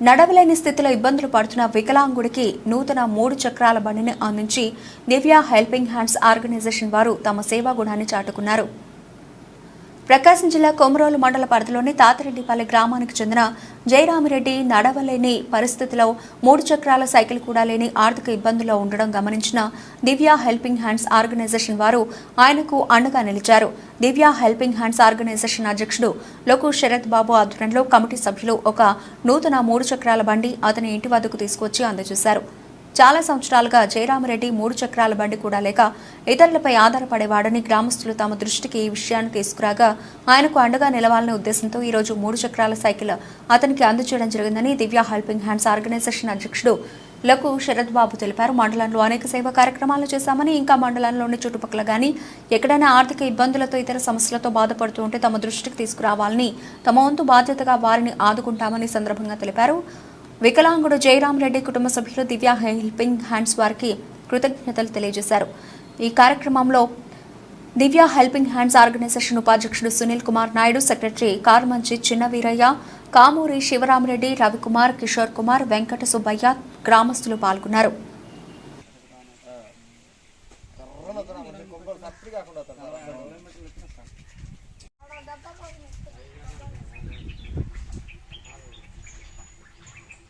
నడవలేని స్థితిలో ఇబ్బందులు పడుతున్న వికలాంగుడికి నూతన మూడు చక్రాల బండిని అందించి దివ్య హెల్పింగ్ హ్యాండ్స్ ఆర్గనైజేషన్ వారు తమ సేవా గుణాన్ని చాటుకున్నారు. ప్రకాశం జిల్లా కొమరోలు మండల పరిధిలోని తాతిరెడ్డిపల్లి గ్రామానికి చెందిన జయరామిరెడ్డి నడవలేని పరిస్థితిలో మూడు చక్రాల సైకిల్ కూడా లేని ఆర్థిక ఇబ్బందుల్లో ఉండడం గమనించిన దివ్య హెల్పింగ్ హ్యాండ్స్ ఆర్గనైజేషన్ వారు ఆయనకు అండగా నిలిచారు. దివ్య హెల్పింగ్ హ్యాండ్స్ ఆర్గనైజేషన్ అధ్యక్షుడు లోకు శరత్ బాబు ఆధ్వర్యంలో కమిటీ సభ్యులు ఒక నూతన మూడు చక్రాల బండి అతని ఇంటి వద్దకు తీసుకొచ్చి అందజేశారు. చాలా సంవత్సరాలుగా జయరామరెడ్డి మూడు చక్రాల బండి కూడా లేక ఇతరులపై ఆధారపడేవాడని గ్రామస్తులు తమ దృష్టికి ఈ విషయాన్ని తీసుకురాగా ఆయనకు అండగా నిలవాలనే ఉద్దేశంతో ఈరోజు మూడు చక్రాల సైకిల్ అతనికి అందచేయడం జరిగిందని దివ్య హెల్పింగ్ హ్యాండ్స్ ఆర్గనైజేషన్ అధ్యక్షుడు లకు శరత్ బాబు తెలిపారు. మండలంలో అనేక సేవా కార్యక్రమాలు చేశామని ఇంకా మండలంలోని చుట్టుపక్కల గాని ఎక్కడైనా ఆర్థిక ఇబ్బందులతో ఇతర సమస్యలతో బాధపడుతూ ఉంటే తమ దృష్టికి తీసుకురావాలని తమ వంతు బాధ్యతగా వారిని ఆదుకుంటామని సందర్భంగా తెలిపారు. వికలాంగుడు జయరాం రెడ్డి కుటుంబ సభ్యులు దివ్య హెల్పింగ్ హ్యాండ్స్ వారికి కృతజ్ఞతలు తెలియజేశారు. ఈ కార్యక్రమంలో దివ్య హెల్పింగ్ హ్యాండ్స్ ఆర్గనైజేషన్ ఉపాధ్యక్షుడు సునీల్ కుమార్ నాయుడు సెక్రటరీ కార్మంచి చిన్నవీరయ్య కామూరి శివరామరెడ్డి రవికుమార్ కిషోర్ కుమార్ వెంకట సుబ్బయ్య గ్రామస్తులు పాల్గొన్నారు.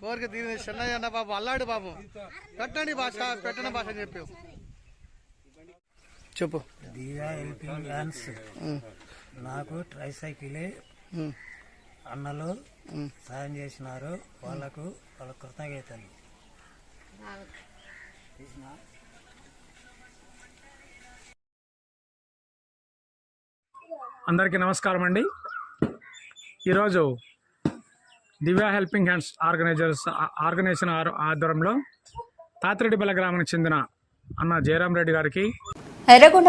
కోరిక దీని చెన్నయ్య అన్న పాపం అల్లాడు పాపం పెట్టండి భాష పెట్టండి భాష అని చెప్పావు. చెప్పు. దివ్యా హెల్పింగ్ హ్యాండ్స్ నాకు ట్రైసైకిలే అన్నలు. సాయం చేసినారు. వాళ్ళకు వాళ్ళ కృతజ్ఞతలు. అందరికీ నమస్కారం అండి. ఈరోజు Divya helping hands organizers organization are- ఆధ్వర్యంలో తాతిరెడ్డిపల్లి గ్రామానికి చెందిన అన్న జయరాం రెడ్డి గారికి ఎర్రగొండ